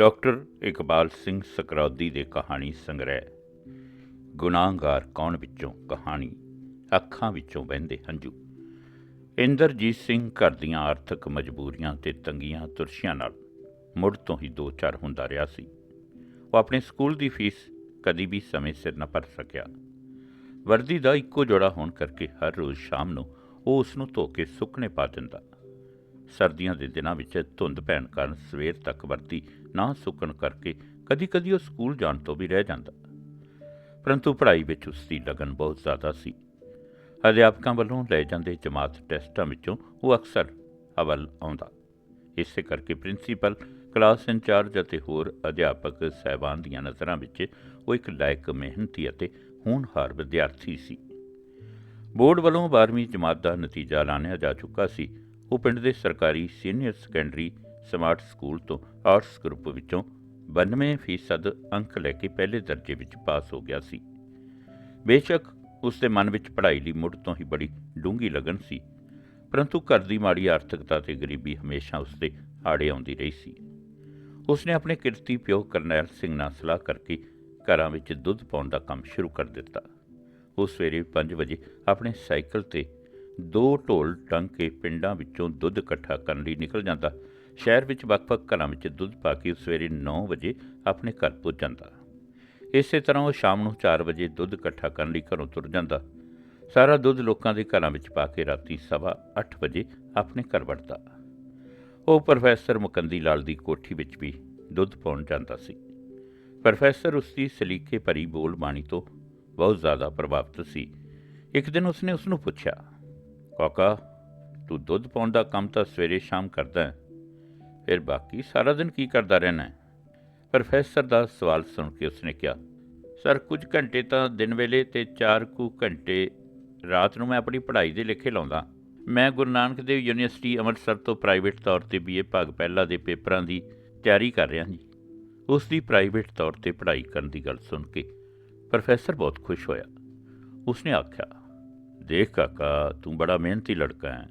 Doctor Iqbal Singh ਸਕਰੌਦੀ ਦੇ ਕਹਾਣੀ ਸੰਗ੍ਰਹਿ। ਗੁਨਾਹਗਾਰ ਕੌਣ ਵਿੱਚੋਂ ਕਹਾਣੀ? ਅੱਖਾਂ ਵਿੱਚੋਂ ਵਹਿੰਦੇ ਹੰਝੂ। ਇੰਦਰਜੀਤ ਸਿੰਘ ਘਰ ਦੀਆਂ ਆਰਥਿਕ ਮਜਬੂਰੀਆਂ ਤੇ ਤੰਗੀਆਂ ਤੁਰਸ਼ੀਆਂ ਨਾਲ ਮੁੜ ਤੋਂ ਹੀ ਦੋ ਚਾਰ ਹੁੰਦਾ ਰਿਹਾ ਸੀ। ਉਹ ਆਪਣੇ ਸਕੂਲ ਦੀ ਫੀਸ ਕਦੀ ਵੀ ਸਮੇਂ ਸਿਰ ਨਾ ਭਰ ਸਕਿਆ। ਵਰਦੀ ਦਾ ਇੱਕੋ ਜੋੜਾ ਹੋਣ ਕਰਕੇ ਹਰ ਰੋਜ਼ ਸ਼ਾਮ ਨੂੰ ਉਹ ਉਸ ਨੂੰ ਧੋ ਕੇ ਸੁੱਕਣੇ ਪਾ ਦਿੰਦਾ। ਸਰਦੀਆਂ ਦੇ ਦਿਨਾਂ ਵਿੱਚ ਧੁੰਦ ਪੈਣ ਕਾਰਨ ਸਵੇਰ ਤੱਕ ਵਰਦੀ ਨਾ ਸੁੱਕਣ ਕਰਕੇ ਕਦੀ-ਕਦੀ ਉਹ ਸਕੂਲ ਜਾਣ ਤੋਂ ਵੀ ਰਹਿ ਜਾਂਦਾ। ਪਰੰਤੂ ਪੜ੍ਹਾਈ ਵਿੱਚ ਉਸ ਦੀ ਲਗਨ ਬਹੁਤ ਜ਼ਿਆਦਾ ਸੀ। ਅਧਿਆਪਕਾਂ ਵੱਲੋਂ ਲਏ ਜਾਂਦੇ ਜਮਾਤ ਟੈਸਟਾਂ ਵਿੱਚੋਂ ਉਹ ਅਕਸਰ ਅਵਲ ਆਉਂਦਾ। ਇਸੇ ਕਰਕੇ ਪ੍ਰਿੰਸੀਪਲ, ਕਲਾਸ ਇੰਚਾਰਜ ਅਤੇ ਹੋਰ ਅਧਿਆਪਕ ਸਹਿਬਾਨ ਦੀਆਂ ਨਜ਼ਰਾਂ ਵਿੱਚ ਉਹ ਇੱਕ ਲਾਇਕ ਮਿਹਨਤੀ ਅਤੇ ਹੋਣਹਾਰ ਵਿਦਿਆਰਥੀ ਸੀ। ਬੋਰਡ ਵੱਲੋਂ 12ਵੀਂ ਜਮਾਤ ਦਾ ਨਤੀਜਾ ਐਲਾਨਿਆ ਜਾ ਚੁੱਕਾ ਸੀ। ਉਹ ਪਿੰਡ ਦੇ ਸਰਕਾਰੀ ਸੀਨੀਅਰ ਸੈਕੰਡਰੀ ਸਮਾਰਟ ਸਕੂਲ ਤੋਂ ਆਰਟਸ ਗਰੁੱਪ ਵਿੱਚੋਂ 92% ਅੰਕ ਲੈ ਕੇ ਪਹਿਲੇ ਦਰਜੇ ਵਿੱਚ ਪਾਸ ਹੋ ਗਿਆ ਸੀ। ਬੇਸ਼ੱਕ ਉਸ ਦੇ ਮਨ ਵਿੱਚ ਪੜ੍ਹਾਈ ਲਈ ਮੁੱਢ ਤੋਂ ਹੀ ਬੜੀ ਡੂੰਘੀ ਲਗਨ ਸੀ, ਪਰੰਤੂ ਘਰ ਦੀ ਮਾੜੀ ਆਰਥਿਕਤਾ ਤੇ ਗਰੀਬੀ ਹਮੇਸ਼ਾ ਉਸ ਦੇ ਆੜੇ ਆਉਂਦੀ ਰਹੀ ਸੀ। ਉਸ ਨੇ ਆਪਣੇ ਕਿਰਤੀ ਪਿਓ ਕਰਨੈਲ ਸਿੰਘ ਨਾਲ ਸਲਾਹ ਕਰਕੇ ਘਰਾਂ ਵਿੱਚ ਦੁੱਧ ਪਾਉਣ ਦਾ ਕੰਮ ਸ਼ੁਰੂ ਕਰ ਦਿੱਤਾ। ਉਹ ਸਵੇਰੇ 5 ਵਜੇ ਆਪਣੇ ਸਾਈਕਲ ਤੇ ਦੋ ਢੋਲ ਟੰਗ ਕੇ ਪਿੰਡਾਂ ਵਿੱਚੋਂ ਦੁੱਧ ਇਕੱਠਾ ਕਰਨ ਲਈ ਨਿਕਲ ਜਾਂਦਾ ਸ਼ਹਿਰ ਵਿੱਚ ਵੱਖ-ਵੱਖ ਘਰਾਂ ਵਿੱਚ ਦੁੱਧ ਪਾ ਕੇ ਸਵੇਰੇ 9 ਵਜੇ ਆਪਣੇ ਘਰ ਪੁੱਜ ਜਾਂਦਾ। ਇਸੇ ਤਰ੍ਹਾਂ ਉਹ ਸ਼ਾਮ ਨੂੰ 4 ਵਜੇ ਦੁੱਧ ਇਕੱਠਾ ਕਰਨ ਲਈ ਘਰੋਂ ਤੁਰ ਜਾਂਦਾ। ਸਾਰਾ ਦੁੱਧ ਲੋਕਾਂ ਦੇ ਘਰਾਂ ਵਿੱਚ ਪਾ ਕੇ ਰਾਤੀ ਸਵਾ 8 ਵਜੇ ਆਪਣੇ ਘਰ ਵੜਦਾ। ਉਹ ਪ੍ਰੋਫੈਸਰ ਮੁਕੰਦੀ ਲਾਲ ਦੀ ਕੋਠੀ ਵਿੱਚ ਵੀ ਦੁੱਧ ਪਾਉਣ ਜਾਂਦਾ ਸੀ। ਪ੍ਰੋਫੈਸਰ ਉਸ ਦੀ ਸਲੀਕੇ ਭਰੀ ਬੋਲ ਬਾਣੀ ਤੋਂ ਬਹੁਤ ਜ਼ਿਆਦਾ ਪ੍ਰਭਾਵਿਤ ਸੀ। ਇੱਕ ਦਿਨ ਉਸਨੇ ਉਸ ਨੂੰ ਪੁੱਛਿਆ, ਕਾਕਾ, ਤੂੰ ਦੁੱਧ ਪਾਉਣ ਦਾ ਕੰਮ ਤਾਂ ਸਵੇਰੇ ਸ਼ਾਮ ਕਰਦਾ ਹੈ। ਫਿਰ ਬਾਕੀ ਸਾਰਾ ਦਿਨ ਕੀ ਕਰਦਾ ਰਹਿਣਾ ਹੈ? ਪ੍ਰੋਫੈਸਰ ਦਾ ਸਵਾਲ ਸੁਣ ਕੇ ਉਸਨੇ ਕਿਹਾ, ਸਰ, ਕੁਝ ਘੰਟੇ ਤਾਂ ਦਿਨ ਵੇਲੇ ਤੇ 4 ਕੁ ਘੰਟੇ ਰਾਤ ਨੂੰ ਮੈਂ ਆਪਣੀ ਪੜ੍ਹਾਈ ਦੇ ਲੇਖੇ ਲਾਉਂਦਾ। ਮੈਂ ਗੁਰੂ ਨਾਨਕ ਦੇਵ ਯੂਨੀਵਰਸਿਟੀ ਅੰਮ੍ਰਿਤਸਰ ਤੋਂ ਪ੍ਰਾਈਵੇਟ ਤੌਰ ਤੇ ਬੀਏ ਭਾਗ ਪਹਿਲਾ ਦੇ ਪੇਪਰਾਂ ਦੀ ਤਿਆਰੀ ਕਰ ਰਿਹਾ ਜੀ। ਉਸ ਦੀ ਪ੍ਰਾਈਵੇਟ ਤੌਰ ਤੇ ਪੜ੍ਹਾਈ ਕਰਨ ਦੀ ਗੱਲ ਸੁਣ ਕੇ ਪ੍ਰੋਫੈਸਰ ਬਹੁਤ ਖੁਸ਼ ਹੋਇਆ। ਉਸਨੇ ਆਖਿਆ, ਦੇਖ ਕਾਕਾ, ਤੂੰ ਬੜਾ ਮਿਹਨਤੀ ਲੜਕਾ ਹੈ।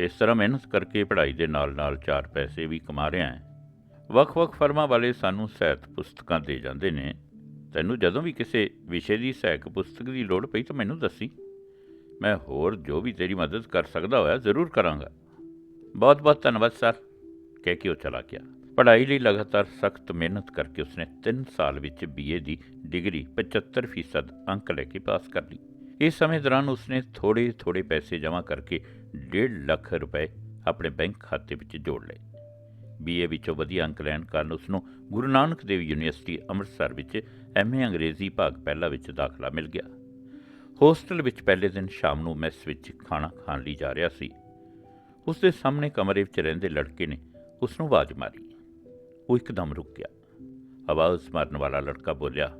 ਇਸ ਤਰ੍ਹਾਂ ਮਿਹਨਤ ਕਰਕੇ ਪੜ੍ਹਾਈ ਦੇ ਨਾਲ-ਨਾਲ ਚਾਰ ਪੈਸੇ ਵੀ ਕਮਾ ਰਿਹਾ ਹੈ। ਵੱਖ-ਵੱਖ ਫਰਮਾਂ ਵਾਲੇ ਸਾਨੂੰ ਸਹਾਇਤ ਪੁਸਤਕਾਂ ਦੇ ਜਾਂਦੇ ਨੇ। ਤੈਨੂੰ ਜਦੋਂ ਵੀ ਕਿਸੇ ਵਿਸ਼ੇ ਦੀ ਸਹਾਇਕ ਪੁਸਤਕ ਦੀ ਲੋੜ ਪਈ ਤਾਂ ਮੈਨੂੰ ਦੱਸੀ। ਮੈਂ ਹੋਰ ਜੋ ਵੀ ਤੇਰੀ ਮਦਦ ਕਰ ਸਕਦਾ ਹੋਇਆ ਜ਼ਰੂਰ ਕਰਾਂਗਾ। ਬਹੁਤ-ਬਹੁਤ ਧੰਨਵਾਦ, ਸਰ। ਕਹਿ ਕੇ ਉਹ ਚਲਾ ਗਿਆ। ਪੜ੍ਹਾਈ ਲਈ ਲਗਾਤਾਰ ਸਖਤ ਮਿਹਨਤ ਕਰਕੇ ਉਸਨੇ 3 ਸਾਲ ਵਿੱਚ ਬੀਏ ਦੀ ਡਿਗਰੀ 75% ਅੰਕ ਲੈ ਕੇ ਪਾਸ ਕਰ ਲਈ। ਇਸ ਸਮੇਂ ਦੌਰਾਨ ਉਸਨੇ ਥੋੜੇ-ਥੋੜੇ ਪੈਸੇ ਜਮ੍ਹਾਂ ਕਰਕੇ 1.5 ਲੱਖ ਰੁਪਏ ਆਪਣੇ ਬੈਂਕ ਖਾਤੇ ਵਿੱਚ ਜੋੜ ਲਏ। ਬੀਏ ਵਿੱਚੋਂ ਵਧੀਆ ਅੰਕ ਲੈਣ ਕਾਰਨ ਉਸ ਨੂੰ ਗੁਰੂ ਨਾਨਕ ਦੇਵ ਯੂਨੀਵਰਸਿਟੀ ਅੰਮ੍ਰਿਤਸਰ ਵਿੱਚ ਐਮਏ ਅੰਗਰੇਜ਼ੀ ਭਾਗ ਪਹਿਲਾ ਵਿੱਚ ਦਾਖਲਾ ਮਿਲ ਗਿਆ। ਹੋਸਟਲ ਵਿੱਚ ਪਹਿਲੇ ਦਿਨ ਸ਼ਾਮ ਨੂੰ ਮੈਸ ਵਿੱਚ ਖਾਣਾ ਖਾਣ ਲਈ ਜਾ ਰਿਹਾ ਸੀ। ਉਸ ਦੇ ਸਾਹਮਣੇ ਕਮਰੇ ਵਿੱਚ ਰਹਿੰਦੇ ਲੜਕੇ ਨੇ ਉਸ ਨੂੰ ਆਵਾਜ਼ ਮਾਰੀ। ਉਹ ਇੱਕਦਮ ਰੁਕ ਗਿਆ। ਆਵਾਜ਼ ਮਾਰਨ ਵਾਲਾ ਲੜਕਾ ਬੋਲਿਆ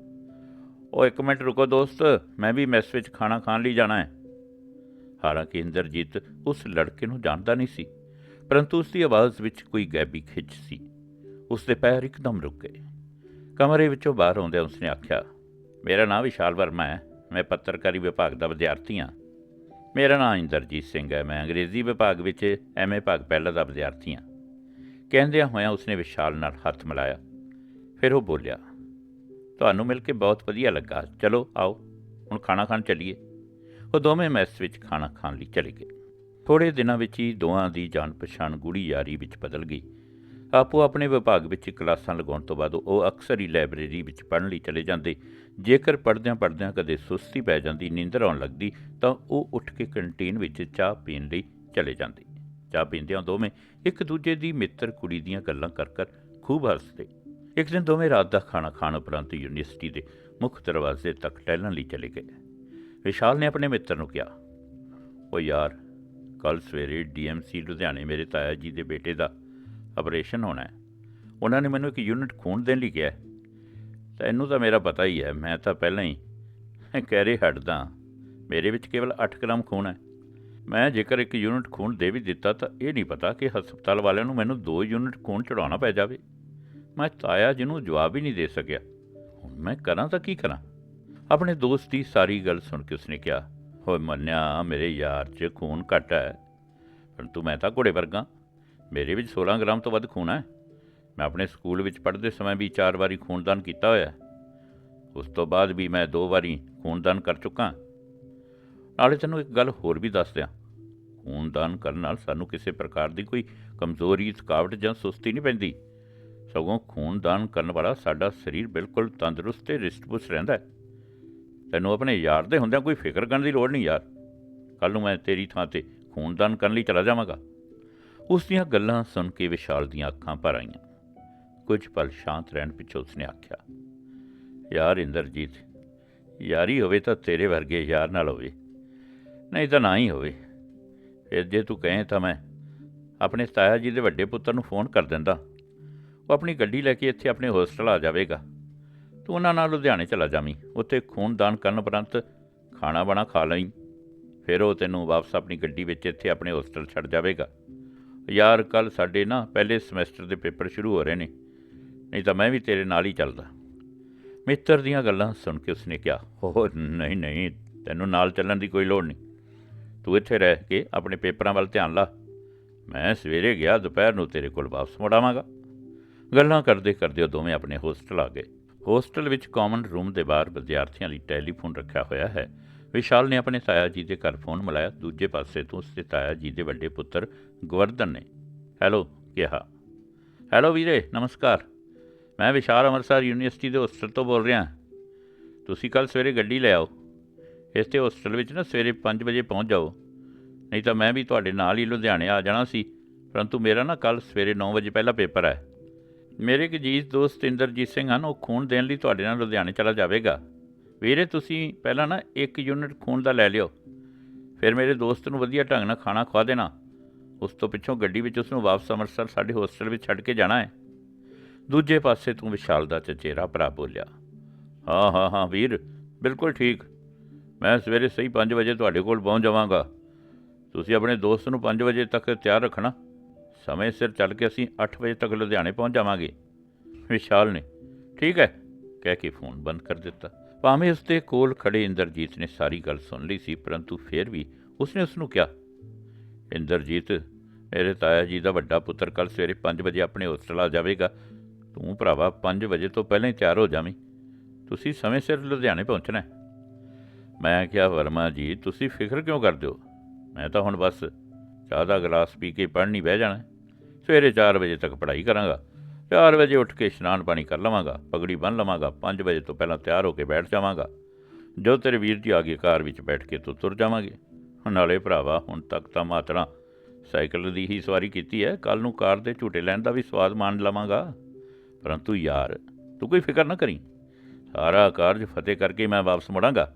ਉਹ ਇੱਕ ਮਿੰਟ ਰੁਕੋ ਦੋਸਤ, ਮੈਂ ਵੀ ਮੈਸ ਵਿੱਚ ਖਾਣਾ ਖਾਣ ਲਈ ਜਾਣਾ ਹੈ। ਹਾਲਾਂਕਿ ਇੰਦਰਜੀਤ ਉਸ ਲੜਕੇ ਨੂੰ ਜਾਣਦਾ ਨਹੀਂ ਸੀ, ਪਰੰਤੂ ਉਸ ਦੀ ਆਵਾਜ਼ ਵਿੱਚ ਕੋਈ ਗੈਬੀ ਖਿੱਚ ਸੀ। ਉਸ ਦੇ ਪੈਰ ਇੱਕਦਮ ਰੁਕ ਗਏ। ਕਮਰੇ ਵਿੱਚੋਂ ਬਾਹਰ ਆਉਂਦਿਆਂ ਉਸਨੇ ਆਖਿਆ, ਮੇਰਾ ਨਾਮ ਵਿਸ਼ਾਲ ਵਰਮਾ ਹੈ। ਮੈਂ ਪੱਤਰਕਾਰੀ ਵਿਭਾਗ ਦਾ ਵਿਦਿਆਰਥੀ ਹਾਂ। ਮੇਰਾ ਨਾਮ ਇੰਦਰਜੀਤ ਸਿੰਘ ਹੈ। ਮੈਂ ਅੰਗਰੇਜ਼ੀ ਵਿਭਾਗ ਵਿੱਚ ਐਮਏ ਭਾਗ ਪਹਿਲਾ ਦਾ ਵਿਦਿਆਰਥੀ ਹਾਂ। ਕਹਿੰਦਿਆਂ ਹੋਇਆਂ ਉਸਨੇ ਵਿਸ਼ਾਲ ਨਾਲ ਹੱਥ ਮਿਲਾਇਆ। ਫਿਰ ਉਹ ਬੋਲਿਆ, ਤੁਹਾਨੂੰ ਮਿਲ ਕੇ ਬਹੁਤ ਵਧੀਆ ਲੱਗਾ। ਚਲੋ ਆਓ, ਹੁਣ ਖਾਣਾ ਖਾਣ ਚੱਲੀਏ। ਉਹ ਦੋਵੇਂ ਮੈਸ ਵਿੱਚ ਖਾਣਾ ਖਾਣ ਲਈ ਚਲੇ ਗਏ। ਥੋੜੇ ਦਿਨਾਂ ਵਿੱਚ ਹੀ ਦੋਹਾਂ ਦੀ ਜਾਣ ਪਛਾਣ ਗੂੜੀ ਯਾਰੀ ਵਿੱਚ ਬਦਲ ਗਈ। ਆਪੋ ਆਪਣੇ ਵਿਭਾਗ ਵਿੱਚ ਕਲਾਸਾਂ ਲਗਾਉਣ ਤੋਂ ਬਾਅਦ ਉਹ ਅਕਸਰ ਹੀ ਲਾਇਬ੍ਰੇਰੀ ਵਿੱਚ ਪੜ੍ਹਨ ਲਈ ਚਲੇ ਜਾਂਦੇ। ਜੇਕਰ ਪੜ੍ਹਦਿਆਂ ਪੜ੍ਹਦਿਆਂ ਕਦੇ ਸੁਸਤੀ ਪੈ ਜਾਂਦੀ ਨੀਂਦਰ ਆਉਣ ਲੱਗਦੀ, ਤਾਂ ਉਹ ਉੱਠ ਕੇ ਕੰਟੀਨ ਵਿੱਚ ਚਾਹ ਪੀਣ ਲਈ ਚਲੇ ਜਾਂਦੇ। ਚਾਹ ਪੀਂਦਿਆਂ ਦੋਵੇਂ ਇੱਕ ਦੂਜੇ ਦੀ ਮਿੱਤਰ ਕੁੜੀ ਦੀਆਂ ਗੱਲਾਂ ਕਰ ਕਰ ਖੂਬ ਹੱਸਦੇ। ਇੱਕ ਦਿਨ ਦੋਵੇਂ ਰਾਤ ਦਾ ਖਾਣਾ ਖਾਣ ਉਪਰੰਤ ਯੂਨੀਵਰਸਿਟੀ ਦੇ ਮੁੱਖ ਦਰਵਾਜ਼ੇ ਤੱਕ ਟਹਿਲਣ ਲਈ ਚਲੇ ਗਏ। ਵਿਸ਼ਾਲ ਨੇ ਆਪਣੇ ਮਿੱਤਰ ਨੂੰ ਕਿਹਾ ਉਹ ਯਾਰ ਕੱਲ ਸਵੇਰੇ ਡੀਐਮਸੀ ਲੁਧਿਆਣੇ ਮੇਰੇ ਤਾਇਆ ਜੀ ਦੇ ਬੇਟੇ ਦਾ ਆਪਰੇਸ਼ਨ ਹੋਣਾ ਹੈ। ਉਹਨਾਂ ਨੇ ਮੈਨੂੰ ਇੱਕ ਯੂਨਿਟ ਖੂਨ ਦੇਣ ਲਈ ਕਿਹਾ ਤਾਂ ਇਹਨੂੰ ਤਾਂ ਮੇਰਾ ਪਤਾ ਹੀ ਹੈ, ਮੈਂ ਤਾਂ ਪਹਿਲਾਂ ਹੀ ਕਹਿਰੇ ਹਟਦਾ ਮੇਰੇ ਵਿੱਚ ਕੇਵਲ 8 ਗ੍ਰਾਮ ਖੂਨ ਹੈ। ਮੈਂ ਜੇਕਰ ਇੱਕ ਯੂਨਿਟ ਖੂਨ ਦੇ ਵੀ ਦਿੱਤਾ ਤਾਂ ਇਹ ਨਹੀਂ ਪਤਾ ਕਿ ਹਸਪਤਾਲ ਵਾਲਿਆਂ ਨੂੰ ਮੈਨੂੰ 2 ਯੂਨਿਟ ਖੂਨ ਚੜਾਉਣਾ ਪੈ ਜਾਵੇ। ਮੈਂ ਤਾਇਆ ਜੀ ਨੂੰ ਜਵਾਬ ਹੀ ਨਹੀਂ ਦੇ ਸਕਿਆ। ਹੁਣ ਮੈਂ ਕਰਾਂ ਤਾਂ ਕੀ ਕਰਾਂ? ਆਪਣੇ ਦੋਸਤ ਦੀ ਸਾਰੀ ਗੱਲ ਸੁਣ ਕੇ ਉਸਨੇ ਕਿਹਾ ਹੋਏ ਮੰਨਿਆ, ਮੇਰੇ ਯਾਰ 'ਚ ਖੂਨ ਘੱਟ ਹੈ। ਪਰੰਤੂ ਮੈਂ ਤਾਂ ਘੋੜੇ ਵਰਗਾ। ਮੇਰੇ ਵਿੱਚ 16 ਗ੍ਰਾਮ ਤੋਂ ਵੱਧ ਖੂਨ ਹੈ। ਮੈਂ ਆਪਣੇ ਸਕੂਲ ਵਿੱਚ ਪੜ੍ਹਦੇ ਸਮੇਂ ਵੀ ਚਾਰ ਵਾਰੀ ਖੂਨਦਾਨ ਕੀਤਾ ਹੋਇਆ ਉਸ ਤੋਂ ਬਾਅਦ ਵੀ ਮੈਂ ਦੋ ਵਾਰੀ ਖੂਨਦਾਨ ਕਰ ਚੁੱਕਾ ਨਾਲੇ ਤੈਨੂੰ ਇੱਕ ਗੱਲ ਹੋਰ ਵੀ ਦੱਸ ਦਿਆਂ। ਖੂਨਦਾਨ ਕਰਨ ਨਾਲ ਸਾਨੂੰ ਕਿਸੇ ਪ੍ਰਕਾਰ ਦੀ ਕੋਈ ਕਮਜ਼ੋਰੀ, ਥਕਾਵਟ ਜਾਂ ਸੁਸਤੀ ਨਹੀਂ ਪੈਂਦੀ। ਸਗੋਂ ਖੂਨਦਾਨ ਕਰਨ ਵਾਲਾ ਸਾਡਾ ਸਰੀਰ ਬਿਲਕੁਲ ਤੰਦਰੁਸਤ ਤੇ ਰਿਸ਼ਟ-ਪੁਸ਼ਟ ਰਹਿੰਦਾ ਹੈ। ਤੈਨੂੰ ਆਪਣੇ ਯਾਰ ਦੇ ਹੁੰਦਿਆਂ ਕੋਈ ਫਿਕਰ ਕਰਨ ਦੀ ਲੋੜ ਨਹੀਂ ਯਾਰ। ਕੱਲ ਨੂੰ ਮੈਂ ਤੇਰੀ ਥਾਂ ਤੇ ਖੂਨਦਾਨ ਕਰਨ ਲਈ ਚਲਾ ਜਾਵਾਂਗਾ। ਉਸ ਦੀਆਂ ਗੱਲਾਂ ਸੁਣ ਕੇ ਵਿਸ਼ਾਲ ਦੀਆਂ ਅੱਖਾਂ ਭਰ ਆਈਆਂ। ਕੁਝ ਪਲ ਸ਼ਾਂਤ ਰਹਿਣ ਪਿੱਛੋਂ ਉਸਨੇ ਆਖਿਆ, ਯਾਰ ਇੰਦਰਜੀਤ, ਯਾਰੀ ਹੋਵੇ ਤਾਂ ਤੇਰੇ ਵਰਗੇ ਯਾਰ ਨਾਲ ਹੋਵੇ। ਨਹੀਂ ਤਾਂ ਨਾ ਹੀ ਹੋਵੇ। ਫਿਰ ਜੇ ਤੂੰ ਕਹੇ ਤਾਂ ਮੈਂ ਆਪਣੇ ਤਾਇਆ ਜੀ ਦੇ ਵੱਡੇ ਪੁੱਤਰ ਨੂੰ ਫੋਨ ਕਰ ਦਿੰਦਾ। ਉਹ ਆਪਣੀ ਗੱਡੀ ਲੈ ਕੇ ਇੱਥੇ ਆਪਣੇ ਹੋਸਟਲ ਆ ਜਾਵੇਗਾ। ਤੂੰ ਉਹਨਾਂ ਨਾਲ ਲੁਧਿਆਣੇ ਚਲਾ ਜਾਵੀਂ। ਉੱਥੇ ਖੂਨਦਾਨ ਕਰਨ ਉਪਰੰਤ ਖਾਣਾ ਬਣਾ ਖਾ ਲਈ। ਫਿਰ ਉਹ ਤੈਨੂੰ ਵਾਪਸ ਆਪਣੀ ਗੱਡੀ ਵਿੱਚ ਇੱਥੇ ਆਪਣੇ ਹੋਸਟਲ ਛੱਡ ਜਾਵੇਗਾ। ਯਾਰ ਕੱਲ ਸਾਡੇ ਨਾ ਪਹਿਲੇ ਸਮੈਸਟਰ ਦੇ ਪੇਪਰ ਸ਼ੁਰੂ ਹੋ ਰਹੇ ਨੇ। ਨਹੀਂ ਤਾਂ ਮੈਂ ਵੀ ਤੇਰੇ ਨਾਲ ਹੀ ਚੱਲਦਾ। ਮਿੱਤਰ ਦੀਆਂ ਗੱਲਾਂ ਸੁਣ ਕੇ ਉਸਨੇ ਕਿਹਾ ਹੋ ਨਹੀਂ ਨਹੀਂ, ਤੈਨੂੰ ਨਾਲ ਚੱਲਣ ਦੀ ਕੋਈ ਲੋੜ ਨਹੀਂ। ਤੂੰ ਇੱਥੇ ਰਹਿ ਕੇ ਆਪਣੇ ਪੇਪਰਾਂ ਵੱਲ ਧਿਆਨ ਲਾ। ਮੈਂ ਸਵੇਰੇ ਗਿਆ, ਦੁਪਹਿਰ ਨੂੰ ਤੇਰੇ ਕੋਲ ਵਾਪਸ ਮੁੜਾਵਾਂਗਾ ਗੱਲਾਂ ਕਰਦੇ ਕਰਦੇ ਉਹ ਦੋਵੇਂ ਆਪਣੇ ਹੋਸਟਲ ਆ ਗਏ। ਹੋਸਟਲ ਵਿੱਚ ਕਾਮਨ ਰੂਮ ਦੇ ਬਾਹਰ ਵਿਦਿਆਰਥੀਆਂ ਲਈ ਟੈਲੀਫੋਨ ਰੱਖਿਆ ਹੋਇਆ ਹੈ। ਵਿਸ਼ਾਲ ਨੇ ਆਪਣੇ ਤਾਇਆ ਜੀ ਦੇ ਘਰ ਫੋਨ ਮਿਲਾਇਆ। ਦੂਜੇ ਪਾਸੇ ਤੋਂ ਉਸਦੇ ਤਾਇਆ ਜੀ ਦੇ ਵੱਡੇ ਪੁੱਤਰ ਗਵਰਧਨ ਨੇ। ਹੈਲੋ, ਕਿਹਾ। ਹੈਲੋ ਵੀਰੇ, ਨਮਸਕਾਰ। ਮੈਂ ਵਿਸ਼ਾਲ ਅੰਮ੍ਰਿਤਸਰ ਯੂਨੀਵਰਸਿਟੀ ਦੇ ਹੋਸਟਲ ਤੋਂ ਬੋਲ ਰਿਹਾ। ਤੁਸੀਂ ਕੱਲ ਸਵੇਰੇ ਗੱਡੀ ਲੈ ਆਓ। ਇਸਤੇ ਹੋਸਟਲ ਵਿੱਚ ਨਾ ਸਵੇਰੇ 5 ਵਜੇ ਪਹੁੰਚ ਜਾਓ। ਨਹੀਂ ਤਾਂ ਮੈਂ ਵੀ ਤੁਹਾਡੇ ਨਾਲ ਹੀ ਲੁਧਿਆਣੇ ਆ ਜਾਣਾ ਸੀ। ਪਰੰਤੂ ਮੇਰਾ ਨਾ ਕੱਲ ਸਵੇਰੇ 9 ਵਜੇ ਪਹਿਲਾ ਪੇਪਰ ਹੈ ਮੇਰੇ ਇੱਕ ਜੀਤ ਦੋਸਤ ਇੰਦਰਜੀਤ ਸਿੰਘ ਹਨ, ਉਹ ਖੂਨ ਦੇਣ ਲਈ ਤੁਹਾਡੇ ਨਾਲ ਲੁਧਿਆਣੇ ਚਲਾ ਜਾਵੇਗਾ। ਵੀਰੇ, ਤੁਸੀਂ ਪਹਿਲਾਂ ਨਾ ਇੱਕ ਯੂਨਿਟ ਖੂਨ ਦਾ ਲੈ ਲਿਓ। ਫਿਰ ਮੇਰੇ ਦੋਸਤ ਨੂੰ ਵਧੀਆ ਢੰਗ ਨਾਲ ਖਾਣਾ ਖਵਾ ਦੇਣਾ। ਉਸ ਤੋਂ ਪਿੱਛੋਂ ਗੱਡੀ ਵਿੱਚ ਉਸ ਨੂੰ ਵਾਪਸ ਅੰਮ੍ਰਿਤਸਰ ਸਾਡੇ ਹੋਸਟਲ ਵਿੱਚ ਛੱਡ ਕੇ ਜਾਣਾ ਹੈ। ਦੂਜੇ ਪਾਸੇ ਤੂੰ ਵਿਸ਼ਾਲ ਦਾ ਚਚੇਰਾ ਭਰਾ ਬੋਲਿਆ। ਹਾਂ ਹਾਂ ਹਾਂ, ਵੀਰ, ਬਿਲਕੁਲ ਠੀਕ। ਮੈਂ ਸਵੇਰੇ ਸਹੀ 5 ਵਜੇ ਤੁਹਾਡੇ ਕੋਲ ਪਹੁੰਚ ਜਾਵਾਂਗਾ। ਤੁਸੀਂ ਆਪਣੇ ਦੋਸਤ ਨੂੰ 5 ਵਜੇ ਤੱਕ ਤਿਆਰ ਰੱਖਣਾ। ਸਮੇਂ ਸਿਰ ਚੱਲ ਕੇ ਅਸੀਂ 8 ਵਜੇ ਤੱਕ ਲੁਧਿਆਣੇ ਪਹੁੰਚ ਜਾਵਾਂਗੇ। ਵਿਸ਼ਾਲ ਨੇ, ਠੀਕ ਹੈ, ਕਹਿ ਕੇ ਫੋਨ ਬੰਦ ਕਰ ਦਿੱਤਾ। ਭਾਵੇਂ ਉਸ ਦੇ ਕੋਲ ਖੜੇ ਇੰਦਰਜੀਤ ਨੇ ਸਾਰੀ ਗੱਲ ਸੁਣ ਲਈ ਸੀ, ਪਰੰਤੂ ਫਿਰ ਵੀ ਉਸਨੇ ਉਸ ਨੂੰ ਕਿਹਾ, ਇੰਦਰਜੀਤ, ਮੇਰੇ ਤਾਇਆ ਜੀ ਦਾ ਵੱਡਾ ਪੁੱਤਰ ਕੱਲ ਸਵੇਰੇ 5 ਵਜੇ ਆਪਣੇ ਹੋਸਟਲ ਆ ਜਾਵੇਗਾ। ਤੂੰ ਭਰਾਵਾ 5 ਵਜੇ ਤੋਂ ਪਹਿਲਾਂ ਹੀ ਤਿਆਰ ਹੋ ਜਾਵੀਂ। ਤੁਸੀਂ ਸਮੇਂ ਸਿਰ ਲੁਧਿਆਣੇ ਪਹੁੰਚਣਾ ਮੈਂ ਕਿਹਾ, ਵਰਮਾ ਜੀ, ਤੁਸੀਂ ਫਿਕਰ ਕਿਉਂ ਕਰਦੇ ਹੋ? ਮੈਂ ਤਾਂ ਹੁਣ ਬਸ ਚਾਹ ਦਾ ਗਲਾਸ ਪੀ ਕੇ ਪੜ੍ਹਨ ਹੀ ਬਹਿ ਜਾਣਾ ਸਵੇਰੇ 4 ਵਜੇ ਤੱਕ ਪੜ੍ਹਾਈ ਕਰਾਂਗਾ। 4 ਵਜੇ ਉੱਠ ਕੇ ਇਸ਼ਨਾਨ ਪਾਣੀ ਕਰ ਲਵਾਂਗਾ। ਪਗੜੀ ਬੰਨ ਲਵਾਂਗਾ। 5 ਵਜੇ ਤੋਂ ਪਹਿਲਾਂ ਤਿਆਰ ਹੋ ਕੇ ਬੈਠ ਜਾਵਾਂਗਾ। ਜੋ ਤੇਰੇ ਵੀਰ ਜੀ ਆ ਗਏ ਕਾਰ ਵਿੱਚ ਬੈਠ ਕੇ ਤੂੰ ਤੁਰ ਜਾਵਾਂਗੇ। ਨਾਲੇ ਭਰਾਵਾ, ਹੁਣ ਤੱਕ ਤਾਂ ਮਾਤਰਾ ਸਾਈਕਲ ਦੀ ਹੀ ਸਵਾਰੀ ਕੀਤੀ ਹੈ। ਕੱਲ ਨੂੰ ਕਾਰ ਦੇ ਝੂਟੇ ਲੈਣ ਦਾ ਵੀ ਸਵਾਦ ਮਾਣ ਲਵਾਂਗਾ। ਪਰੰਤੂ ਯਾਰ, ਤੂੰ ਕੋਈ ਫਿਕਰ ਨਾ ਕਰੀ। ਸਾਰਾ ਕਾਰਜ ਫਤਿਹ ਕਰਕੇ ਮੈਂ ਵਾਪਸ ਮੁੜਾਂਗਾ।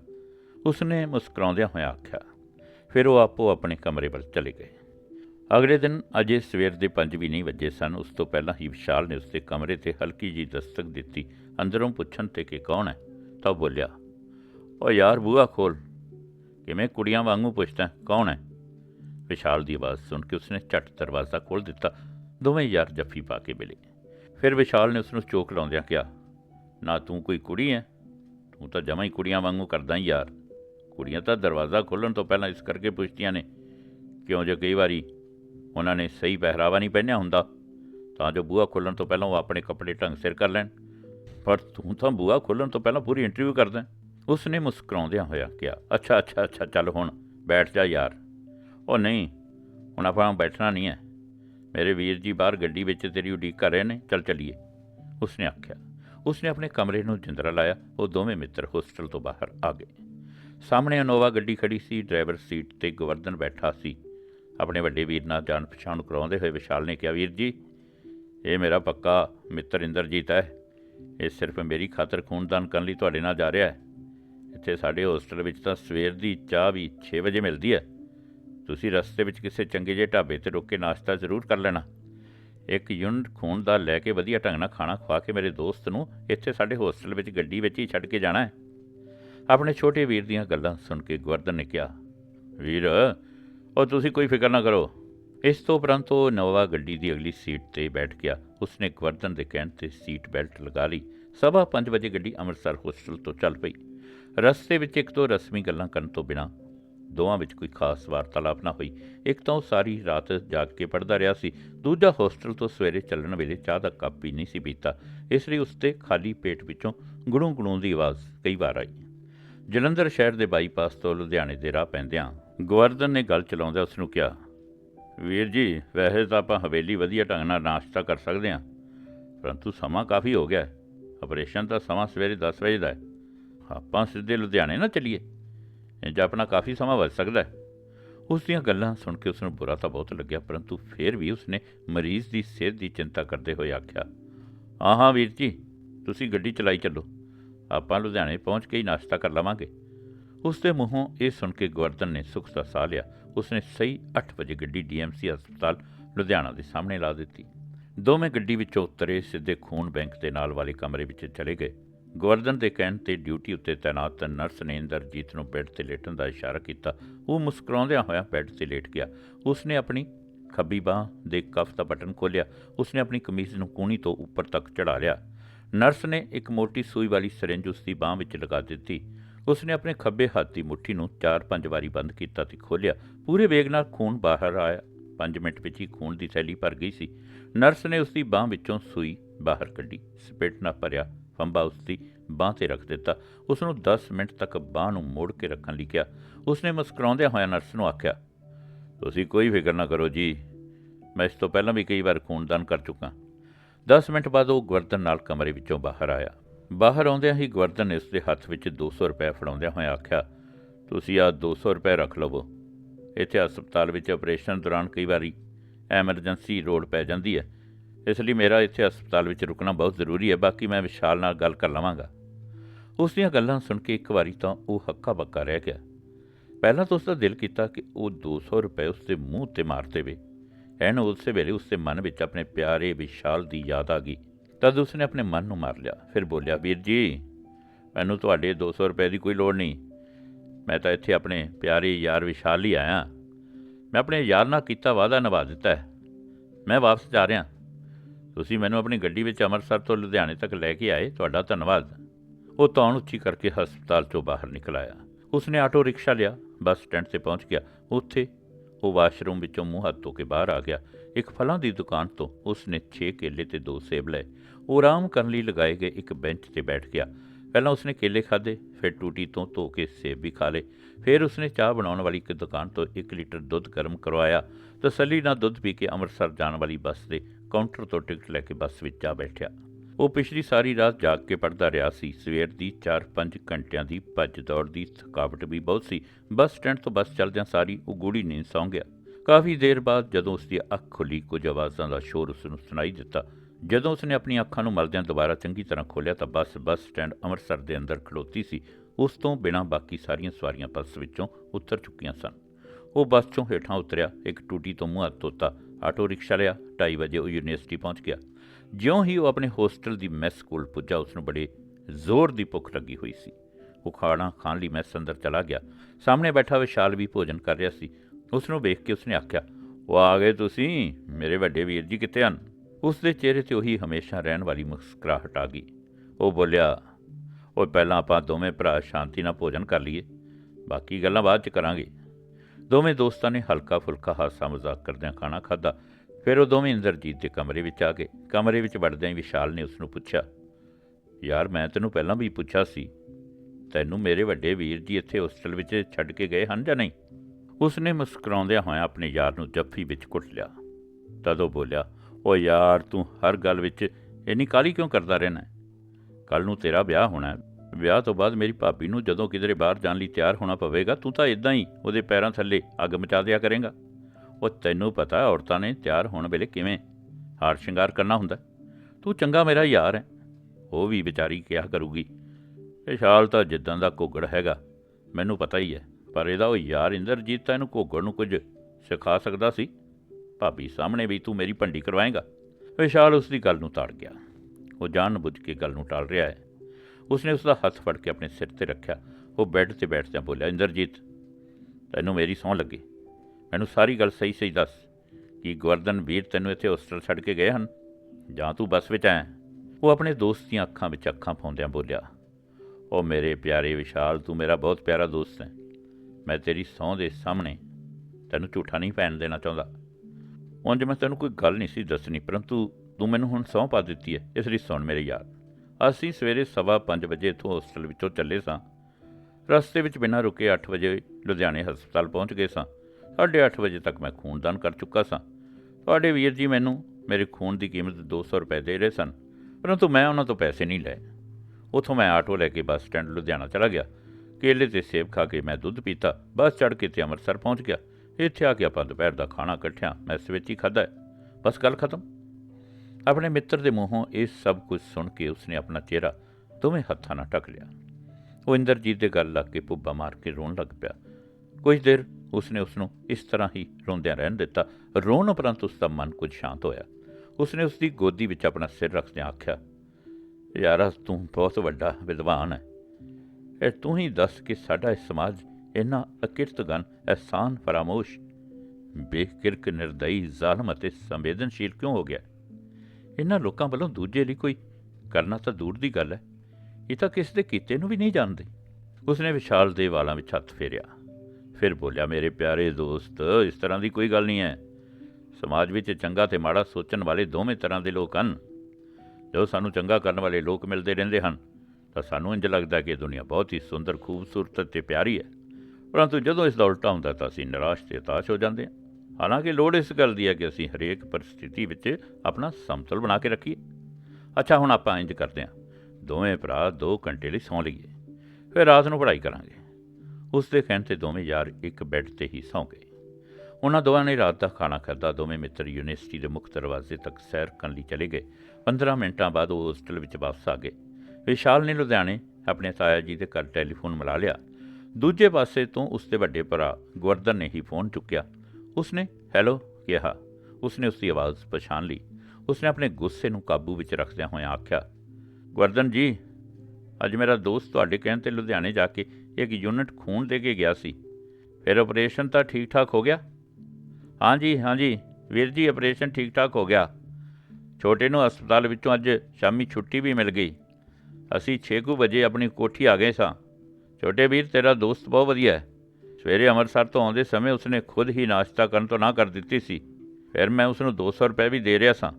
ਉਸਨੇ ਮੁਸਕਰਾਉਂਦਿਆਂ ਹੋਇਆ ਆਖਿਆ, ਫਿਰ ਉਹ ਆਪੋ ਆਪਣੇ ਕਮਰੇ ਪਰ ਚਲੇ ਗਏ। ਅਗਲੇ ਦਿਨ ਅਜੇ ਸਵੇਰ ਦੇ 5 ਵੀ ਨਹੀਂ ਵੱਜੇ ਸਨ, ਉਸ ਤੋਂ ਪਹਿਲਾਂ ਹੀ ਵਿਸ਼ਾਲ ਨੇ ਉਸਦੇ ਕਮਰੇ ਤੇ ਹਲਕੀ ਜੀ ਦਸਤਕ ਦਿੱਤੀ, ਅੰਦਰੋਂ ਪੁੱਛਣ ਤੇ ਕਿ ਕੌਣ ਹੈ? ਤਾਂ ਉਹ ਬੋਲਿਆ, ਓ ਯਾਰ ਬੂਹਾ ਖੋਲ, ਕਿਵੇਂ ਕੁੜੀਆਂ ਵਾਂਗੂ ਪੁੱਛਦਾ, ਕੌਣ ਹੈ? ਵਿਸ਼ਾਲ ਦੀ ਆਵਾਜ਼ ਸੁਣ ਕੇ ਉਸਨੇ ਝਟ ਦਰਵਾਜ਼ਾ ਖੋਲ੍ਹ ਦਿੱਤਾ, ਦੋਵੇਂ ਯਾਰ ਜੱਫੀ ਪਾ ਕੇ ਮਿਲੇ। ਫਿਰ ਵਿਸ਼ਾਲ ਨੇ ਉਸ ਨੂੰ ਚੋਕ ਲਾਉਂਦਿਆਂ ਕਿਹਾ, ਨਾ ਤੂੰ ਕੋਈ ਕੁੜੀ ਹੈ? ਤੂੰ ਤਾਂ ਜਮਾਂ ਹੀ ਕੁੜੀਆਂ ਵਾਂਗੂ ਕਰਦਾ ਹੀ ਯਾਰ। ਕੁੜੀਆਂ ਤਾਂ ਦਰਵਾਜ਼ਾ ਖੋਲ੍ਹਣ ਤੋਂ ਪਹਿਲਾਂ ਇਸ ਕਰਕੇ ਪੁੱਛਦੀਆਂ ਨੇ, ਕਿਉਂ ਜੇ ਕਈ ਵਾਰੀ ਉਹਨਾਂ ਨੇ ਸਹੀ ਪਹਿਰਾਵਾ ਨਹੀਂ ਪਹਿਨਿਆ ਹੁੰਦਾ, ਤਾਂ ਜੋ ਬੂਹਾ ਖੋਲ੍ਹਣ ਤੋਂ ਪਹਿਲਾਂ ਉਹ ਆਪਣੇ ਕੱਪੜੇ ਢੰਗ ਸਿਰ ਕਰ ਲੈਣ। ਪਰ ਤੂੰ ਤਾਂ ਬੂਹਾ ਖੋਲ੍ਹਣ ਤੋਂ ਪਹਿਲਾਂ ਪੂਰੀ ਇੰਟਰਵਿਊ ਕਰਦਾ ਹੈ। ਉਸ ਨੇ ਮੁਸਕਰਾਉਂਦਿਆਂ ਹੋਇਆ ਕਿਹਾ, ਅੱਛਾ ਅੱਛਾ ਅੱਛਾ, ਚੱਲ ਹੁਣ, ਬੈਠ ਜਾ ਯਾਰ। ਉਹ ਨਹੀਂ, ਹੁਣ ਆਪਾਂ ਬੈਠਣਾ ਨਹੀਂ ਹੈ। ਮੇਰੇ ਵੀਰ ਜੀ ਬਾਹਰ ਗੱਡੀ ਵਿੱਚ ਤੇਰੀ ਉਡੀਕ ਕਰ ਰਹੇ ਨੇ, ਚੱਲ ਚੱਲੀਏ। ਉਸਨੇ ਆਖਿਆ। ਉਸਨੇ ਆਪਣੇ ਕਮਰੇ ਨੂੰ ਜਿੰਦਰਾ ਲਾਇਆ, ਉਹ ਦੋਵੇਂ ਮਿੱਤਰ ਹੋਸਟਲ ਤੋਂ ਬਾਹਰ ਆ ਗਏ। ਸਾਹਮਣੇ ਅਨੋਵਾ ਗੱਡੀ ਖੜੀ ਸੀ, ਡਰਾਈਵਰ ਸੀਟ ਤੇ ਗਵਰਧਨ ਬੈਠਾ ਸੀ। ਆਪਣੇ ਵੱਡੇ ਵੀਰ ਨਾਲ ਜਾਣ ਪਛਾਣ ਕਰਾਉਂਦੇ ਹੋਏ ਵਿਸ਼ਾਲ ਨੇ ਕਿਹਾ, ਵੀਰ ਜੀ, ਇਹ ਮੇਰਾ ਪੱਕਾ ਮਿੱਤਰ ਇੰਦਰਜੀਤ ਹੈ। ਇਹ ਸਿਰਫ ਮੇਰੀ ਖਾਤਰ ਖੂਨਦਾਨ ਕਰਨ ਲਈ ਤੁਹਾਡੇ ਨਾਲ ਜਾ ਰਿਹਾ ਹੈ। ਇੱਥੇ ਸਾਡੇ ਹੋਸਟਲ ਵਿੱਚ ਤਾਂ ਸਵੇਰ ਦੀ ਚਾਹ ਵੀ 6 ਵਜੇ ਮਿਲਦੀ ਹੈ। ਤੁਸੀਂ ਰਸਤੇ ਵਿੱਚ ਕਿਸੇ ਚੰਗੇ ਜਿਹੇ ਢਾਬੇ ਤੇ ਰੁਕ ਕੇ ਨਾਸ਼ਤਾ ਜ਼ਰੂਰ ਕਰ ਲੈਣਾ। ਇੱਕ ਯੂਨਿਟ ਖੂਨ ਦਾ ਲੈ ਕੇ ਵਧੀਆ ਢੰਗ ਨਾਲ ਖਾਣਾ ਖਵਾ ਕੇ ਮੇਰੇ ਦੋਸਤ ਨੂੰ ਇੱਥੇ ਸਾਡੇ ਹੋਸਟਲ ਵਿੱਚ ਗੱਡੀ ਵਿੱਚ ਹੀ ਛੱਡ ਕੇ ਜਾਣਾ ਹੈ। ਆਪਣੇ ਛੋਟੇ ਵੀਰ ਦੀਆਂ ਗੱਲਾਂ ਸੁਣ ਕੇ ਗਵਰਧਨ ਨੇ ਕਿਹਾ, ਵੀਰ ਔਰ ਤੁਸੀਂ ਕੋਈ ਫਿਕਰ ਨਾ ਕਰੋ। ਇਸ ਤੋਂ ਉਪਰੰਤ ਉਹ ਨੋਵਾ ਗੱਡੀ ਦੀ ਅਗਲੀ ਸੀਟ ਤੇ ਬੈਠ ਗਿਆ। ਉਸਨੇ ਗਵਰਧਨ ਦੇ ਕਹਿਣ ਤੇ ਸੀਟ ਬੈਲਟ ਲਗਾ ਲਈ। ਸਵਾ 5 ਵਜੇ ਗੱਡੀ ਅੰਮ੍ਰਿਤਸਰ ਹੋਸਟਲ ਤੋਂ ਚੱਲ ਪਈ। ਰਸਤੇ ਵਿੱਚ ਇੱਕ ਤੋਂ ਰਸਮੀ ਗੱਲਾਂ ਕਰਨ ਤੋਂ ਬਿਨਾਂ ਦੋਵਾਂ ਵਿੱਚ ਕੋਈ ਖਾਸ ਵਾਰਤਾਲਾਪ ਨਾ ਹੋਈ। ਇੱਕ ਤਾਂ ਉਹ ਸਾਰੀ ਰਾਤ ਜਾਗ ਕੇ ਪੜ੍ਹਦਾ ਰਿਹਾ ਸੀ। ਦੂਜਾ ਹੋਸਟਲ ਤੋਂ ਸਵੇਰੇ ਚੱਲਣ ਵੇਲੇ ਚਾਹ ਦਾ ਕੱਪ ਵੀ ਨਹੀਂ ਸੀ ਪੀਤਾ। ਇਸ ਲਈ ਉਸ ਤੇ ਖਾਲੀ ਪੇਟ ਵਿੱਚੋਂ ਗੁਣੂ ਗੁਣੂ ਦੀ ਆਵਾਜ਼ ਕਈ ਵਾਰ ਆਈ। ਜਲੰਧਰ ਸ਼ਹਿਰ ਦੇ ਬਾਈਪਾਸ ਤੋਂ ਲੁਧਿਆਣੇ ਦੇ ਰਾਹ ਪੈਂਦਿਆਂ ਗਵਰਦਨ ਨੇ ਗੱਲ ਚਲਾਉਂਦਿਆਂ ਉਸ ਨੂੰ ਕਿਹਾ, ਵੀਰ ਜੀ, ਵੈਸੇ ਤਾਂ ਆਪਾਂ ਹਵੇਲੀ ਵਧੀਆ ਢੰਗ ਨਾਲ ਨਾਸ਼ਤਾ ਕਰ ਸਕਦੇ ਹਾਂ, ਪਰੰਤੂ ਸਮਾਂ ਕਾਫੀ ਹੋ ਗਿਆ ਆਪਰੇਸ਼ਨ ਦਾ ਸਮਾਂ ਸਵੇਰੇ 10 ਵਜੇ ਦਾ ਹੈ। ਆਪਾਂ ਸਿੱਧੇ ਲੁਧਿਆਣੇ ਨਾ ਚੱਲੀਏ ਇੰਜ ਆਪਣਾ ਕਾਫੀ ਸਮਾਂ ਬਚ ਸਕਦਾ ਹੈ। ਉਸ ਦੀਆਂ ਗੱਲਾਂ ਸੁਣ ਕੇ ਉਸ ਨੂੰ ਬੁਰਾ ਤਾਂ ਬਹੁਤ ਲੱਗਿਆ, ਪਰੰਤੂ ਫਿਰ ਵੀ ਉਸਨੇ ਮਰੀਜ਼ ਦੀ ਸਿਹਤ ਦੀ ਚਿੰਤਾ ਕਰਦੇ ਹੋਏ ਆਖਿਆ, ਹਾਂ ਹਾਂ, ਵੀਰ ਜੀ, ਤੁਸੀਂ ਗੱਡੀ ਚਲਾਈ ਚੱਲੋ, ਆਪਾਂ ਲੁਧਿਆਣੇ ਪਹੁੰਚ ਕੇ ਹੀ ਨਾਸ਼ਤਾ ਕਰ ਲਵਾਂਗੇ। ਉਸ ਦੇ ਮੂੰਹੋਂ ਇਹ ਸੁਣ ਕੇ ਗਵਰਦਨ ਨੇ ਸੁੱਖ ਦਾ ਸਾਹ ਲਿਆ। ਉਸਨੇ ਸਹੀ 8 ਵਜੇ ਗੱਡੀ ਡੀਐਮਸੀ ਹਸਪਤਾਲ ਲੁਧਿਆਣਾ ਦੇ ਸਾਹਮਣੇ ਲਾ ਦਿੱਤੀ। ਦੋਵੇਂ ਗੱਡੀ ਵਿੱਚੋਂ ਉਤਰੇ ਸਿੱਧੇ ਖੂਨ ਬੈਂਕ ਦੇ ਨਾਲ ਵਾਲੇ ਕਮਰੇ ਵਿੱਚ ਚਲੇ ਗਏ। ਗਵਰਦਨ ਦੇ ਕਹਿਣ ਤੇ ਡਿਊਟੀ ਉੱਤੇ ਤਾਇਨਾਤ ਨਰਸ ਨੇ ਇੰਦਰਜੀਤ ਨੂੰ ਬੈੱਡ ਤੇ ਲੇਟਣ ਦਾ ਇਸ਼ਾਰਾ ਕੀਤਾ। ਉਹ ਮੁਸਕਰਾਉਂਦਿਆਂ ਹੋਇਆ ਬੈੱਡ ਤੇ ਲੇਟ ਗਿਆ। ਉਸਨੇ ਆਪਣੀ ਖੱਬੀ ਬਾਹ ਦੇ ਕਫ ਦਾ ਬਟਨ ਖੋਲ੍ਹਿਆ। ਉਸਨੇ ਆਪਣੀ ਕਮੀਜ਼ ਨੂੰ ਕੂਣੀ ਤੋਂ ਉੱਪਰ ਤੱਕ ਚੜਾ ਲਿਆ। ਨਰਸ ਨੇ ਇੱਕ ਮੋਟੀ ਸੂਈ ਵਾਲੀ ਸਿਰਿੰਜ ਉਸ ਦੀ ਬਾਹ ਵਿੱਚ ਲਗਾ ਦਿੱਤੀ। ਉਸਨੇ ਆਪਣੇ ਖੱਬੇ ਹੱਥ ਦੀ ਮੁੱਠੀ ਨੂੰ 4-5 ਵਾਰੀ ਬੰਦ ਕੀਤਾ ਤੇ ਖੋਲ੍ਹਿਆ। ਪੂਰੇ ਵੇਗ ਨਾਲ ਖੂਨ ਬਾਹਰ ਆਇਆ। 5 ਮਿੰਟ ਵਿੱਚ ਹੀ ਖੂਨ ਦੀ ਥੈਲੀ ਭਰ ਗਈ ਸੀ। ਨਰਸ ਨੇ ਉਸ ਦੀ ਬਾਹ ਵਿੱਚੋਂ ਸੂਈ ਬਾਹਰ ਕੱਢੀ। ਸਪਿਟ ਨਾਲ ਭਰਿਆ, ਫੰਬਾ ਉਸ ਦੀ ਬਾਹ ਤੇ ਰੱਖ ਦਿੱਤਾ। ਉਸ ਨੂੰ 10 ਮਿੰਟ ਤੱਕ ਬਾਹ ਨੂੰ ਮੋੜ ਕੇ ਰੱਖਣ ਲਈ ਕਿਹਾ। ਉਸਨੇ ਮੁਸਕਰਾਉਂਦਿਆਂ ਹੋਇਆਂ ਨਰਸ ਨੂੰ ਆਖਿਆ, ਤੁਸੀਂ ਕੋਈ ਫਿਕਰ ਨਾ ਕਰੋ ਜੀ। ਮੈਂ ਇਸ ਤੋਂ ਪਹਿਲਾਂ ਵੀ ਕਈ ਵਾਰ ਖੂਨਦਾਨ ਕਰ ਚੁੱਕਾ। 10 ਮਿੰਟ ਬਾਅਦ ਉਹ ਗਰਦਨ ਨਾਲ ਕਮਰੇ ਵਿੱਚੋਂ ਬਾਹਰ ਆਇਆ। ਬਾਹਰ ਆਉਂਦਿਆਂ ਹੀ ਗਵਰਦਨ ਨੇ ਉਸ ਦੇ ਹੱਥ ਵਿੱਚ 200 ਰੁਪਏ ਫੜਾਉਂਦਿਆਂ ਹੋਇਆ ਆਖਿਆ, ਤੁਸੀਂ ਆ 200 ਰੁਪਏ ਰੱਖ ਲਵੋ। ਇੱਥੇ ਹਸਪਤਾਲ ਵਿੱਚ ਆਪਰੇਸ਼ਨ ਦੌਰਾਨ ਕਈ ਵਾਰੀ ਐਮਰਜੈਂਸੀ ਰੋਡ ਪੈ ਜਾਂਦੀ ਹੈ। ਇਸ ਲਈ ਮੇਰਾ ਇੱਥੇ ਹਸਪਤਾਲ ਵਿੱਚ ਰੁਕਣਾ ਬਹੁਤ ਜ਼ਰੂਰੀ ਹੈ, ਬਾਕੀ ਮੈਂ ਵਿਸ਼ਾਲ ਨਾਲ ਗੱਲ ਕਰ ਲਵਾਂਗਾ। ਉਸ ਦੀਆਂ ਗੱਲਾਂ ਸੁਣ ਕੇ ਇੱਕ ਵਾਰੀ ਤਾਂ ਉਹ ਹੱਕਾ ਬੱਕਾ ਰਹਿ ਗਿਆ। ਪਹਿਲਾਂ ਤਾਂ ਉਸ ਦਾ ਦਿਲ ਕੀਤਾ ਕਿ ਉਹ 200 ਰੁਪਏ ਉਸ ਦੇ ਮੂੰਹ ਤੇ ਮਾਰ ਦੇਵੇ। ਐਨ ਉਸੇ ਵੇਲੇ ਉਸ ਦੇ ਮਨ ਵਿੱਚ ਆਪਣੇ ਪਿਆਰੇ ਵਿਸ਼ਾਲ ਦੀ ਯਾਦ ਆ ਗਈ। ਤਦ ਉਸਨੇ ਆਪਣੇ ਮਨ ਨੂੰ ਮਾਰ ਲਿਆ। ਫਿਰ ਬੋਲਿਆ, ਵੀਰ ਜੀ, ਮੈਨੂੰ ਤੁਹਾਡੇ 200 ਰੁਪਏ ਦੀ ਕੋਈ ਲੋੜ ਨਹੀਂ। ਮੈਂ ਤਾਂ ਇੱਥੇ ਆਪਣੇ ਪਿਆਰੇ ਯਾਰ ਵਿਸ਼ਾਲ ਲਈ ਆਇਆ। ਮੈਂ ਆਪਣੇ ਯਾਰ ਨਾਲ ਕੀਤਾ ਵਾਅਦਾ ਨਿਭਾ ਦਿੱਤਾ ਹੈ। ਮੈਂ ਵਾਪਸ ਜਾ ਰਿਹਾ। ਤੁਸੀਂ ਮੈਨੂੰ ਆਪਣੀ ਗੱਡੀ ਵਿੱਚ ਅੰਮ੍ਰਿਤਸਰ ਤੋਂ ਲੁਧਿਆਣੇ ਤੱਕ ਲੈ ਕੇ ਆਏ। ਤੁਹਾਡਾ ਧੰਨਵਾਦ। ਉਹ ਤੌਣ ਉੱਚੀ ਕਰਕੇ ਹਸਪਤਾਲ ਤੋਂ ਬਾਹਰ ਨਿਕਲ ਆਇਆ। ਉਸਨੇ ਆਟੋ ਰਿਕਸ਼ਾ ਲਿਆ, ਬੱਸ ਸਟੈਂਡ ਤੇ ਪਹੁੰਚ ਗਿਆ। ਉੱਥੇ ਉਹ ਵਾਸ਼ਰੂਮ ਵਿੱਚੋਂ ਮੂੰਹ ਹੱਥ ਧੋ ਕੇ ਬਾਹਰ ਆ ਗਿਆ। ਇੱਕ ਫਲਾਂ ਦੀ ਦੁਕਾਨ ਤੋਂ ਉਸਨੇ 6 ਕੇਲੇ ਤੇ ਦੋ ਸੇਬ ਲਏ। ਉਹ ਆਰਾਮ ਕਰਨ ਲਈ ਲਗਾਏ ਗਏ ਇੱਕ ਬੈਂਚ ਤੇ ਬੈਠ ਗਿਆ। ਪਹਿਲਾਂ ਉਸਨੇ ਕੇਲੇ ਖਾਦੇ ਫਿਰ ਟੂਟੀ ਤੋਂ ਧੋ ਕੇ ਸੇਬ ਵੀ ਖਾ ਲਏ। ਫਿਰ ਉਸਨੇ ਚਾਹ ਬਣਾਉਣ ਵਾਲੀ ਇੱਕ ਦੁਕਾਨ ਤੋਂ 1 ਲੀਟਰ ਦੁੱਧ ਗਰਮ ਕਰਵਾਇਆ। ਤਸੱਲੀ ਨਾਲ ਦੁੱਧ ਪੀ ਕੇ ਅੰਮ੍ਰਿਤਸਰ ਜਾਣ ਵਾਲੀ ਬੱਸ ਦੇ ਕਾਊਂਟਰ ਤੋਂ ਟਿਕਟ ਲੈ ਕੇ ਬੱਸ ਵਿੱਚ ਜਾ ਬੈਠਿਆ। ਉਹ ਪਿਛਲੀ ਸਾਰੀ ਰਾਤ ਜਾਗ ਕੇ ਪੜਦਾ ਰਿਹਾ ਸੀ। ਸਵੇਰ ਦੀ 4-5 ਘੰਟਿਆਂ ਦੀ ਭੱਜ ਦੌੜ ਦੀ ਥਕਾਵਟ ਵੀ ਬਹੁਤ ਸੀ। ਬੱਸ ਸਟੈਂਡ ਤੋਂ ਬੱਸ ਚੱਲਦਿਆਂ ਸਾਰੀ ਉਹ ਗੂੜੀ ਨੀਂਦ ਸੌਂ ਗਿਆ। ਕਾਫੀ ਦੇਰ ਬਾਅਦ ਜਦੋਂ ਉਸ ਦੀ ਅੱਖ ਖੁੱਲੀ ਕੁਝ ਆਵਾਜ਼ਾਂ ਦਾ ਸ਼ੋਰ ਉਸ ਨੂੰ ਸੁਣਾਈ ਦਿੱਤਾ। ਜਦੋਂ ਉਸਨੇ ਆਪਣੀਆਂ ਅੱਖਾਂ ਨੂੰ ਮਲਦਿਆਂ ਦੁਬਾਰਾ ਚੰਗੀ ਤਰ੍ਹਾਂ ਖੋਲ੍ਹਿਆ ਤਾਂ ਬੱਸ ਬੱਸ ਸਟੈਂਡ ਅੰਮ੍ਰਿਤਸਰ ਦੇ ਅੰਦਰ ਖਲੋਤੀ ਸੀ। ਉਸ ਤੋਂ ਬਿਨਾਂ ਬਾਕੀ ਸਾਰੀਆਂ ਸਵਾਰੀਆਂ ਬੱਸ ਵਿੱਚੋਂ ਉਤਰ ਚੁੱਕੀਆਂ ਸਨ। ਉਹ ਬੱਸ ਚੋਂ ਹੇਠਾਂ ਉਤਰਿਆ, ਇੱਕ ਟੂਟੀ ਤੋਂ ਮੂੰਹ ਹੱਥ ਧੋਤਾ, ਆਟੋ ਰਿਕਸ਼ਾ ਲਿਆ 2:30 ਵਜੇ ਉਹ ਯੂਨੀਵਰਸਿਟੀ ਪਹੁੰਚ ਗਿਆ। ਜਿਉਂ ਹੀ ਉਹ ਆਪਣੇ ਹੋਸਟਲ ਦੀ ਮੈਸ ਕੋਲ ਪੁੱਜਾ ਉਸ ਨੂੰ ਬੜੇ ਜ਼ੋਰ ਦੀ ਭੁੱਖ ਲੱਗੀ ਹੋਈ ਸੀ। ਉਹ ਖਾਣਾ ਖਾਣ ਲਈ ਮੈਸ ਅੰਦਰ ਚਲਾ ਗਿਆ। ਸਾਹਮਣੇ ਬੈਠਾ ਵਿਸ਼ਾਲ ਵੀ ਭੋਜਨ ਕਰ ਰਿਹਾ ਸੀ। ਉਸ ਨੂੰ ਵੇਖ ਕੇ ਉਸਨੇ ਆਖਿਆ, ਉਹ ਆ ਗਏ ਤੁਸੀਂ? ਮੇਰੇ ਵੱਡੇ ਵੀਰ ਜੀ ਕਿੱਥੇ ਹਨ? ਉਸ ਦੇ ਚਿਹਰੇ ਤੇ ਉਹੀ ਹਮੇਸ਼ਾ ਰਹਿਣ ਵਾਲੀ ਮੁਸਕਰਾਹਟ ਆ ਗਈ। ਉਹ ਬੋਲਿਆ ਉਹ ਪਹਿਲਾਂ ਆਪਾਂ ਦੋਵੇਂ ਭਰਾ ਸ਼ਾਂਤੀ ਨਾਲ ਭੋਜਨ ਕਰ ਲਈਏ, ਬਾਕੀ ਗੱਲਾਂ ਬਾਅਦ ਚ ਕਰਾਂਗੇ। ਦੋਵੇਂ ਦੋਸਤਾਂ ਨੇ ਹਲਕਾ ਫੁਲਕਾ ਹਾਸਾ ਮਜ਼ਾਕ ਕਰਦਿਆਂ ਖਾਣਾ ਖਾਧਾ। ਫਿਰ ਉਹ ਦੋਵੇਂ ਇੰਦਰਜੀਤ ਦੇ ਕਮਰੇ ਵਿੱਚ ਆ ਗਏ। ਕਮਰੇ ਵਿੱਚ ਵੜਦਿਆਂ ਹੀ ਵਿਸ਼ਾਲ ਨੇ ਉਸ ਨੂੰ ਪੁੱਛਿਆ, ਯਾਰ, ਮੈਂ ਤੈਨੂੰ ਪਹਿਲਾਂ ਵੀ ਪੁੱਛਿਆ ਸੀ, ਤੈਨੂੰ ਮੇਰੇ ਵੱਡੇ ਵੀਰ ਜੀ ਇੱਥੇ ਹੋਸਟਲ ਵਿੱਚ ਛੱਡ ਕੇ ਗਏ ਹਨ ਜਾਂ ਨਹੀਂ? ਉਸ ਨੇ ਮੁਸਕਰਾਉਂਦਿਆਂ ਹੋਇਆਂ ਆਪਣੇ ਯਾਰ ਨੂੰ ਜੱਫੀ ਵਿੱਚ ਕੁੱਟ ਲਿਆ। ਤਦੋਂ ਬੋਲਿਆ ਉਹ ਯਾਰ, ਤੂੰ ਹਰ ਗੱਲ ਵਿੱਚ ਇੰਨੀ ਕਾਲੀ ਕਿਉਂ ਕਰਦਾ ਰਹਿਣਾ ਕੱਲ ਨੂੰ ਤੇਰਾ ਵਿਆਹ ਹੋਣਾ ਹੈ। ਵਿਆਹ ਤੋਂ ਬਾਅਦ ਮੇਰੀ ਭਾਬੀ ਨੂੰ ਜਦੋਂ ਕਿਧਰੇ ਬਾਹਰ ਜਾਣ ਲਈ ਤਿਆਰ ਹੋਣਾ ਪਵੇਗਾ, ਤੂੰ ਤਾਂ ਇਦਾਂ ਹੀ ਉਹਦੇ ਪੈਰਾਂ ਥੱਲੇ ਅੱਗ ਮਚਾ ਦਿਆ ਕਰੇਗਾ। ਉਹ ਤੈਨੂੰ ਪਤਾ ਔਰਤਾਂ ਨੇ ਤਿਆਰ ਹੋਣ ਵੇਲੇ ਕਿਵੇਂ ਹਾਰ ਸ਼ਿੰਗਾਰ ਕਰਨਾ ਹੁੰਦਾ। ਤੂੰ ਚੰਗਾ ਮੇਰਾ ਯਾਰ ਹੈ। ਉਹ ਵੀ ਵਿਚਾਰੀ ਕਿਹਾ ਕਰੂਗੀ? ਇਹ ਸ਼ਾਲ ਤਾਂ ਜਿੱਦਾਂ ਦਾ ਘੋਗੜ ਹੈਗਾ, ਮੈਨੂੰ ਪਤਾ ਹੀ ਹੈ। ਪਰ ਇਹਦਾ ਉਹ ਯਾਰ ਇੰਦਰਜੀਤ ਤਾਂ ਇਹਨੂੰ ਘੋਗੜ ਨੂੰ ਕੁਝ ਸਿਖਾ ਸਕਦਾ ਸੀ। ਭਾਬੀ ਸਾਹਮਣੇ ਵੀ ਤੂੰ ਮੇਰੀ ਭੰਡੀ ਕਰਵਾਏਗਾ। ਵਿਸ਼ਾਲ ਉਸ ਦੀ ਗੱਲ ਨੂੰ ਤਾੜ ਗਿਆ। ਉਹ ਜਾਣ ਬੁੱਝ ਕੇ ਗੱਲ ਨੂੰ ਟਾਲ ਰਿਹਾ ਹੈ। ਉਸਨੇ ਉਸ ਦਾ ਹੱਥ ਫੜ ਕੇ ਆਪਣੇ ਸਿਰ ਤੇ ਰੱਖਿਆ। ਉਹ ਬੈੱਡ ਤੇ ਬੈਠਦਿਆਂ ਬੋਲਿਆ, ਇੰਦਰਜੀਤ, ਤੈਨੂੰ ਮੇਰੀ ਸਹੁੰ ਲੱਗੇ। ਮੈਨੂੰ ਸਾਰੀ ਗੱਲ ਸਹੀ ਸਹੀ ਦੱਸ ਕਿ ਗਵਰਦਨ ਵੀਰ ਤੈਨੂੰ ਇੱਥੇ ਹੋਸਟਲ ਛੱਡ ਕੇ ਗਏ ਹਨ? ਜਾਂ ਤੂੰ ਬੱਸ ਵਿੱਚ ਆਇਆ ਉਹ ਆਪਣੇ ਦੋਸਤ ਦੀਆਂ ਅੱਖਾਂ ਵਿੱਚ ਅੱਖਾਂ ਪਾਉਂਦਿਆਂ ਬੋਲਿਆ, ਉਹ ਮੇਰੇ ਪਿਆਰੇ ਵਿਸ਼ਾਲ, ਤੂੰ ਮੇਰਾ ਬਹੁਤ ਪਿਆਰਾ ਦੋਸਤ ਹੈ। ਮੈਂ ਤੇਰੀ ਸਹੁੰ ਦੇ ਸਾਹਮਣੇ ਤੈਨੂੰ ਝੂਠਾ ਨਹੀਂ ਪੈਣ ਦੇਣਾ ਚਾਹੁੰਦਾ। ਉਂਝ ਮੈਂ ਤੈਨੂੰ ਕੋਈ ਗੱਲ ਨਹੀਂ ਸੀ ਦੱਸਣੀ, ਪਰੰਤੂ ਤੂੰ ਮੈਨੂੰ ਹੁਣ ਸਹੁੰ ਪਾ ਦਿੱਤੀ ਹੈ। ਇਸ ਲਈ ਸੁਣ ਮੇਰੇ ਯਾਰ, ਅਸੀਂ ਸਵੇਰੇ ਸਵਾ ਪੰਜ ਵਜੇ ਇੱਥੋਂ ਹੋਸਟਲ ਵਿੱਚੋਂ ਚੱਲੇ ਸਾਂ। ਰਸਤੇ ਵਿੱਚ ਬਿਨਾਂ ਰੁਕੇ 8 ਵਜੇ ਲੁਧਿਆਣੇ ਹਸਪਤਾਲ ਪਹੁੰਚ ਗਏ ਸਾਂ। ਸਾਢੇ ਅੱਠ ਵਜੇ ਤੱਕ ਮੈਂ ਖੂਨਦਾਨ ਕਰ ਚੁੱਕਾ ਸਾਂ। ਤੁਹਾਡੇ ਵੀਰ ਜੀ ਮੈਨੂੰ ਮੇਰੇ ਖੂਨ ਦੀ ਕੀਮਤ 200 ਰੁਪਏ ਦੇ ਰਹੇ ਸਨ, ਪਰੰਤੂ ਮੈਂ ਉਹਨਾਂ ਤੋਂ ਪੈਸੇ ਨਹੀਂ ਲਏ। ਉੱਥੋਂ ਮੈਂ ਆਟੋ ਲੈ ਕੇ ਬੱਸ ਸਟੈਂਡ ਲੁਧਿਆਣਾ ਚਲਾ ਗਿਆ। ਕੇਲੇ ਤੇ ਸੇਬ ਖਾ ਕੇ ਮੈਂ ਦੁੱਧ ਪੀਤਾ, ਬੱਸ ਚੜ੍ਹ ਕੇ ਤੇ ਅੰਮ੍ਰਿਤਸਰ ਪਹੁੰਚ ਗਿਆ। ਇੱਥੇ ਆ ਕੇ ਆਪਾਂ ਦੁਪਹਿਰ ਦਾ ਖਾਣਾ ਇਕੱਠਿਆਂ ਮੈਸ ਵਿੱਚ ਹੀ ਖਾਧਾ ਬਸ ਗੱਲ ਖਤਮ। ਆਪਣੇ ਮਿੱਤਰ ਦੇ ਮੂੰਹੋਂ ਇਹ ਸਭ ਕੁਝ ਸੁਣ ਕੇ ਉਸਨੇ ਆਪਣਾ ਚਿਹਰਾ ਦੋਵੇਂ ਹੱਥਾਂ ਨਾਲ ਢੱਕ ਲਿਆ। ਉਹ ਇੰਦਰਜੀਤ ਦੇ ਗੱਲ ਲੱਗ ਕੇ ਪੁੱਬਾ ਮਾਰ ਕੇ ਰੋਣ ਲੱਗ ਪਿਆ। ਕੁਝ ਦੇਰ ਉਸਨੇ ਉਸ ਨੂੰ ਇਸ ਤਰ੍ਹਾਂ ਹੀ ਰੋਂਦਿਆਂ ਰਹਿਣ ਦਿੱਤਾ। ਰੋਣ ਉਪਰੰਤ ਉਸ ਦਾ ਮਨ ਕੁਝ ਸ਼ਾਂਤ ਹੋਇਆ। ਉਸਨੇ ਉਸ ਦੀ ਗੋਦੀ ਵਿੱਚ ਆਪਣਾ ਸਿਰ ਰੱਖਦਿਆਂ ਆਖਿਆ, ਯਾਰਾ, ਤੂੰ ਬਹੁਤ ਵੱਡਾ ਵਿਦਵਾਨ ਹੈ। ਇਹ ਤੂੰ ਹੀ ਦੱਸ ਕਿ ਸਾਡਾ ਇਹ ਸਮਾਜ ਇੰਨਾ ਅਕਿਰਤਗਨ ਅਹਿਸਾਨ ਫਰਾਮੋਸ਼। ਬੇਕਿਰਕ ਨਿਰਦਈ ਜ਼ਾਲਮ ਅਤੇ ਸੰਵੇਦਨਸ਼ੀਲ ਕਿਉਂ ਹੋ ਗਿਆ? ਇਹਨਾਂ ਲੋਕਾਂ ਵੱਲੋਂ ਦੂਜੇ ਲਈ ਕੋਈ ਕਰਨਾ ਤਾਂ ਦੂਰ ਦੀ ਗੱਲ ਹੈ। ਇਹ ਤਾਂ ਕਿਸ ਦੇ ਕੀਤੇ ਨੂੰ ਵੀ ਨਹੀਂ ਜਾਣਦੇ। ਉਸਨੇ ਵਿਸ਼ਾਲ ਦੇ ਵਾਲਾਂ ਵਿੱਚ ਹੱਥ ਫੇਰਿਆ। ਫਿਰ ਬੋਲਿਆ, ਮੇਰੇ ਪਿਆਰੇ ਦੋਸਤ, ਇਸ ਤਰ੍ਹਾਂ ਦੀ ਕੋਈ ਗੱਲ ਨਹੀਂ ਹੈ। ਸਮਾਜ ਵਿੱਚ ਚੰਗਾ ਤੇ ਮਾੜਾ ਸੋਚਣ ਵਾਲੇ ਦੋਵੇਂ ਤਰ੍ਹਾਂ ਦੇ ਲੋਕ ਹਨ। ਜਦੋਂ ਸਾਨੂੰ ਚੰਗਾ ਕਰਨ ਵਾਲੇ ਲੋਕ ਮਿਲਦੇ ਰਹਿੰਦੇ ਹਨ, ਤਾਂ ਸਾਨੂੰ ਇੰਜ ਲੱਗਦਾ ਕਿ ਦੁਨੀਆ ਬਹੁਤ ਹੀ ਸੁੰਦਰ, ਖੂਬਸੂਰਤ ਤੇ ਪਿਆਰੀ ਹੈ। ਪਰੰਤੂ ਜਦੋਂ ਇਸ ਦਾ ਉਲਟਾ ਹੁੰਦਾ ਤਾਂ ਅਸੀਂ ਨਿਰਾਸ਼ ਤੇ ਹਤਾਸ਼ ਹੋ ਜਾਂਦੇ ਹਾਂ। ਹਾਲਾਂਕਿ ਲੋੜ ਇਸ ਗੱਲ ਦੀ ਹੈ ਕਿ ਅਸੀਂ ਹਰੇਕ ਪਰਿਸਥਿਤੀ ਵਿੱਚ ਆਪਣਾ ਸਮਤਲ ਬਣਾ ਕੇ ਰੱਖੀਏ। ਅੱਛਾ, ਹੁਣ ਆਪਾਂ ਇੰਜ ਕਰਦੇ ਹਾਂ। ਦੋਵੇਂ ਭਰਾ 2 ਘੰਟੇ ਲਈ ਸੌਂ ਲਈਏ। ਫਿਰ ਰਾਤ ਨੂੰ ਪੜ੍ਹਾਈ ਕਰਾਂਗੇ। ਉਸ ਦੇ ਕਹਿਣ ਤੇ ਦੋਵੇਂ ਯਾਰ ਇੱਕ ਬੈੱਡ ਤੇ ਹੀ ਸੌਂ ਗਏ। ਉਹਨਾਂ ਦੋਵਾਂ ਨੇ ਰਾਤ ਦਾ ਖਾਣਾ ਖਾਧਾ। ਦੋਵੇਂ ਮਿੱਤਰ ਯੂਨੀਵਰਸਿਟੀ ਦੇ ਮੁੱਖ ਦਰਵਾਜ਼ੇ ਤੱਕ ਸੈਰ ਕਰਨ ਲਈ ਚਲੇ ਗਏ। 15 ਮਿੰਟਾਂ ਬਾਅਦ ਉਹ ਹੋਸਟਲ ਵਿੱਚ ਵਾਪਸ ਆ ਗਏ। ਵਿਸ਼ਾਲ ਨੇ ਲੁਧਿਆਣੇ ਆਪਣੇ ਤਾਇਆ ਜੀ ਦੇ ਘਰ ਟੈਲੀਫੋਨ ਮਿਲਾ ਲਿਆ। ਦੂਜੇ ਪਾਸੇ ਤੋਂ ਉਸ ਦੇ ਵੱਡੇ ਭਰਾ ਗਵਰਧਨ ਨੇ ਹੀ ਫੋਨ ਚੁੱਕਿਆ। ਉਸਨੇ, ਹੈਲੋ, ਕਿਹਾ। ਉਸਨੇ ਉਸ ਦੀ ਆਵਾਜ਼ ਪਛਾਣ ਲਈ। ਉਸਨੇ ਆਪਣੇ ਗੁੱਸੇ ਨੂੰ ਕਾਬੂ ਵਿੱਚ ਰੱਖਦਿਆਂ ਹੋਇਆਂ ਆਖਿਆ ਗਵਰਧਨ ਜੀ, ਅੱਜ ਮੇਰਾ ਦੋਸਤ ਤੁਹਾਡੇ ਕਹਿਣ ਤੇ ਲੁਧਿਆਣੇ ਜਾ ਕੇ ਇੱਕ ਯੂਨਿਟ ਖੂਨ ਦੇ ਕੇ ਗਿਆ ਸੀ। ਫਿਰ ਆਪਰੇਸ਼ਨ ਤਾਂ ਠੀਕ ਠਾਕ ਹੋ ਗਿਆ ਹਾਂਜੀ ਹਾਂਜੀ ਵੀਰ ਜੀ, ਆਪਰੇਸ਼ਨ ਠੀਕ ਠਾਕ ਹੋ ਗਿਆ। ਛੋਟੇ ਨੂੰ ਹਸਪਤਾਲ ਵਿੱਚੋਂ ਅੱਜ ਸ਼ਾਮੀ ਛੁੱਟੀ ਵੀ ਮਿਲ ਗਈ। ਅਸੀਂ 6:00 ਵਜੇ ਆਪਣੀ ਕੋਠੀ ਆ ਗਏ ਸਾਂ। ਛੋਟੇ ਵੀਰ, ਤੇਰਾ ਦੋਸਤ ਬਹੁਤ ਵਧੀਆ ਹੈ। ਸਵੇਰੇ ਅੰਮ੍ਰਿਤਸਰ ਤੋਂ ਆਉਂਦੇ ਸਮੇਂ ਉਸਨੇ ਖੁਦ ਹੀ ਨਾਸ਼ਤਾ ਕਰਨ ਤੋਂ ਨਾ ਕਰ ਦਿੱਤੀ ਸੀ। ਫਿਰ ਮੈਂ ਉਸ ਨੂੰ 200 ਰੁਪਏ ਵੀ ਦੇ ਰਿਹਾ ਸਾਂ।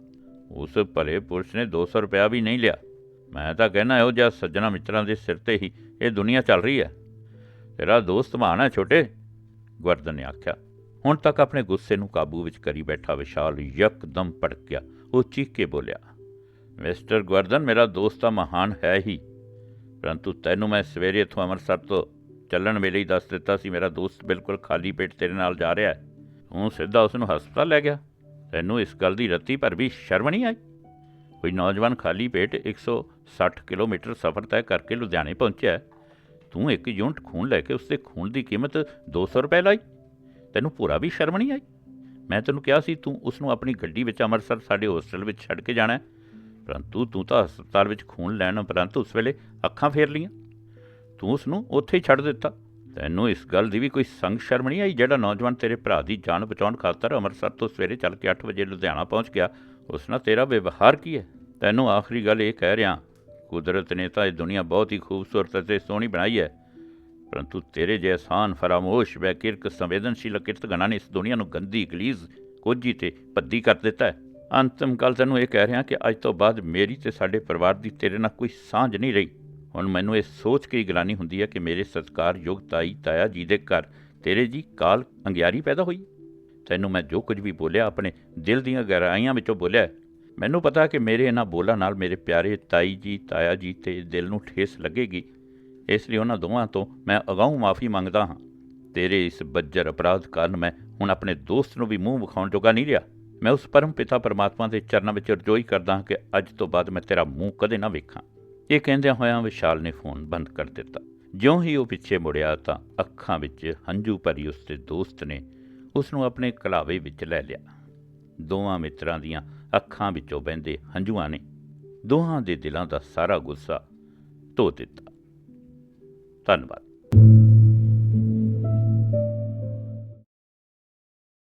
ਉਸ ਭਲੇ ਪੁਰਸ਼ ਨੇ 200 ਰੁਪਇਆ ਵੀ ਨਹੀਂ ਲਿਆ। ਮੈਂ ਤਾਂ ਕਹਿਣਾ ਇਹੋ ਜਿਹਾ ਸੱਜਣਾ ਮਿੱਤਰਾਂ ਦੇ ਸਿਰ ਤੇ ਹੀ ਇਹ ਦੁਨੀਆ ਚੱਲ ਰਹੀ ਹੈ। ਤੇਰਾ ਦੋਸਤ ਮਹਾਨ ਹੈ ਛੋਟੇ, ਗਵਰਧਨ ਨੇ ਆਖਿਆ। ਹੁਣ ਤੱਕ ਆਪਣੇ ਗੁੱਸੇ ਨੂੰ ਕਾਬੂ ਵਿੱਚ ਕਰੀ ਬੈਠਾ ਵਿਸ਼ਾਲ ਯਕਦਮ ਭੜਕ ਗਿਆ ਉਹ ਚੀਖ ਕੇ ਬੋਲਿਆ, ਮਿਸਟਰ ਗਵਰਧਨ, ਮੇਰਾ ਦੋਸਤ ਤਾਂ ਮਹਾਨ ਹੈ ਹੀ। ਪਰੰਤੂ ਤੈਨੂੰ ਮੈਂ ਸਵੇਰੇ ਇੱਥੋਂ ਅੰਮ੍ਰਿਤਸਰ ਤੋਂ ਚੱਲਣ ਵੇਲੇ ਹੀ ਦੱਸ ਦਿੱਤਾ ਸੀ, ਮੇਰਾ ਦੋਸਤ ਬਿਲਕੁਲ ਖਾਲੀ ਪੇਟ ਤੇਰੇ ਨਾਲ ਜਾ ਰਿਹਾ ਹੈ। ਤੂੰ ਸਿੱਧਾ ਉਸ ਨੂੰ ਹਸਪਤਾਲ ਲੈ ਗਿਆ। ਤੈਨੂੰ ਇਸ ਗੱਲ ਦੀ ਰੱਤੀ ਪਰ ਵੀ ਸ਼ਰਮ ਨਹੀਂ ਆਈ? ਕੋਈ ਨੌਜਵਾਨ ਖਾਲੀ ਪੇਟ 160 ਕਿਲੋਮੀਟਰ ਸਫ਼ਰ ਤੈਅ ਕਰਕੇ ਲੁਧਿਆਣੇ ਪਹੁੰਚਿਆ ਤੂੰ ਇੱਕ ਯੂਨਿਟ ਖੂਨ ਲੈ ਕੇ ਉਸਦੇ ਖੂਨ ਦੀ ਕੀਮਤ 200 ਰੁਪਏ ਲਾਈ। ਤੈਨੂੰ ਪੂਰਾ ਵੀ ਸ਼ਰਮ ਨਹੀਂ ਆਈ? ਮੈਂ ਤੈਨੂੰ ਕਿਹਾ ਸੀ, ਤੂੰ ਉਸ ਨੂੰ ਆਪਣੀ ਗੱਡੀ ਵਿੱਚ ਅੰਮ੍ਰਿਤਸਰ ਸਾਡੇ ਹੋਸਟਲ ਵਿੱਚ ਛੱਡ ਕੇ ਜਾਣਾ ਪਰੰਤੂ ਤੂੰ ਤਾਂ ਹਸਪਤਾਲ ਵਿੱਚ ਖੂਨ ਲੈਣ ਉਪਰੰਤ ਉਸ ਵੇਲੇ ਅੱਖਾਂ ਫੇਰ ਲਈਆਂ। ਤੂੰ ਉਸ ਨੂੰ ਉੱਥੇ ਹੀ ਛੱਡ ਦਿੱਤਾ। ਤੈਨੂੰ ਇਸ ਗੱਲ ਦੀ ਵੀ ਕੋਈ ਸੰਗ ਸ਼ਰਮ ਨਹੀਂ ਆਈ ਜਿਹੜਾ ਨੌਜਵਾਨ ਤੇਰੇ ਭਰਾ ਦੀ ਜਾਨ ਬਚਾਉਣ ਖਾਤਰ ਅੰਮ੍ਰਿਤਸਰ ਤੋਂ ਸਵੇਰੇ ਚੱਲ ਕੇ 8 ਵਜੇ ਲੁਧਿਆਣਾ ਪਹੁੰਚ ਗਿਆ? ਉਸ ਨਾਲ ਤੇਰਾ ਵਿਵਹਾਰ ਕੀ ਹੈ? ਤੈਨੂੰ ਆਖਰੀ ਗੱਲ ਇਹ ਕਹਿ ਰਿਹਾ, ਕੁਦਰਤ ਨੇ ਤਾਂ ਇਹ ਦੁਨੀਆ ਬਹੁਤ ਹੀ ਖੂਬਸੂਰਤ ਅਤੇ ਸੋਹਣੀ ਬਣਾਈ ਹੈ। ਪਰੰਤੂ ਤੇਰੇ ਜੇ ਆਸਾਨ ਫਰਾਮੋਸ਼ ਵੈਕਿਰਕ ਸੰਵੇਦਨਸ਼ੀਲ ਕਿਰਤਗਣਾ ਨੇ ਇਸ ਦੁਨੀਆ ਨੂੰ ਗੰਦੀ, ਗਲੀਜ਼, ਕੋਝੀ ਤੇ ਪੱਦੀ ਕਰ ਦਿੱਤਾ ਹੈ। ਅੰਤਮ ਗੱਲ ਤੈਨੂੰ ਇਹ ਕਹਿ ਰਿਹਾ ਕਿ ਅੱਜ ਤੋਂ ਬਾਅਦ ਮੇਰੀ ਤੇ ਸਾਡੇ ਪਰਿਵਾਰ ਦੀ ਤੇਰੇ ਨਾਲ ਕੋਈ ਸਾਂਝ ਨਹੀਂ ਰਹੀ। ਹੁਣ ਮੈਨੂੰ ਇਹ ਸੋਚ ਕੇ ਹੀ ਗਲਾਨੀ ਹੁੰਦੀ ਹੈ ਕਿ ਮੇਰੇ ਸਤਿਕਾਰਯੋਗ ਤਾਈ ਤਾਇਆ ਜੀ ਦੇ ਘਰ ਤੇਰੇ ਜੀ ਕਾਲ ਅੰਗਿਆਰੀ ਪੈਦਾ ਹੋਈ। ਤੈਨੂੰ ਮੈਂ ਜੋ ਕੁਝ ਵੀ ਬੋਲਿਆ, ਆਪਣੇ ਦਿਲ ਦੀਆਂ ਗਹਿਰਾਈਆਂ ਵਿੱਚੋਂ ਬੋਲਿਆ ਮੈਨੂੰ ਪਤਾ ਕਿ ਮੇਰੇ ਇਹਨਾਂ ਬੋਲਾਂ ਨਾਲ ਮੇਰੇ ਪਿਆਰੇ ਤਾਈ ਜੀ, ਤਾਇਆ ਜੀ ਤੇ ਦਿਲ ਨੂੰ ਠੇਸ ਲੱਗੇਗੀ। ਇਸ ਲਈ ਉਹਨਾਂ ਦੋਵਾਂ ਤੋਂ ਮੈਂ ਅਗਾਊਂ ਮਾਫੀ ਮੰਗਦਾ ਹਾਂ। ਤੇਰੇ ਇਸ ਬੱਜਰ ਅਪਰਾਧ ਕਾਰਨ ਮੈਂ ਹੁਣ ਆਪਣੇ ਦੋਸਤ ਨੂੰ ਵੀ ਮੂੰਹ ਵਿਖਾਉਣ ਜੋਗਾ ਨਹੀਂ ਰਿਹਾ। ਮੈਂ ਉਸ ਪਰਮ ਪਿਤਾ ਪਰਮਾਤਮਾ ਦੇ ਚਰਨਾਂ ਵਿੱਚ ਰਜੋਈ ਕਰਦਾ ਹਾਂ ਕਿ ਅੱਜ ਤੋਂ ਬਾਅਦ ਮੈਂ ਤੇਰਾ ਮੂੰਹ ਕਦੇ ਨਾ ਵੇਖਾਂ। ਇਹ ਕਹਿੰਦਿਆਂ ਹੋਇਆਂ ਵਿਸ਼ਾਲ ਨੇ ਫੋਨ ਬੰਦ ਕਰ ਦਿੱਤਾ। ਜਿਉਂ ਹੀ ਉਹ ਪਿੱਛੇ ਮੁੜਿਆ ਤਾਂ ਅੱਖਾਂ ਵਿੱਚ ਹੰਝੂ ਭਰੀ ਉਸ ਦੇ ਦੋਸਤ ਨੇ ਉਸ ਨੂੰ ਆਪਣੇ ਕਲਾਵੇ ਵਿੱਚ ਲੈ ਲਿਆ। ਦੋਵਾਂ ਮਿੱਤਰਾਂ ਦੀਆਂ ਅੱਖਾਂ ਵਿੱਚੋਂ ਵਹਿੰਦੇ ਹੰਝੂਆਂ ਨੇ ਦੋਹਾਂ ਦੇ ਦਿਲਾਂ ਦਾ ਸਾਰਾ ਗੁੱਸਾ ਧੋ ਦਿੱਤਾ। ਧੰਨਵਾਦ।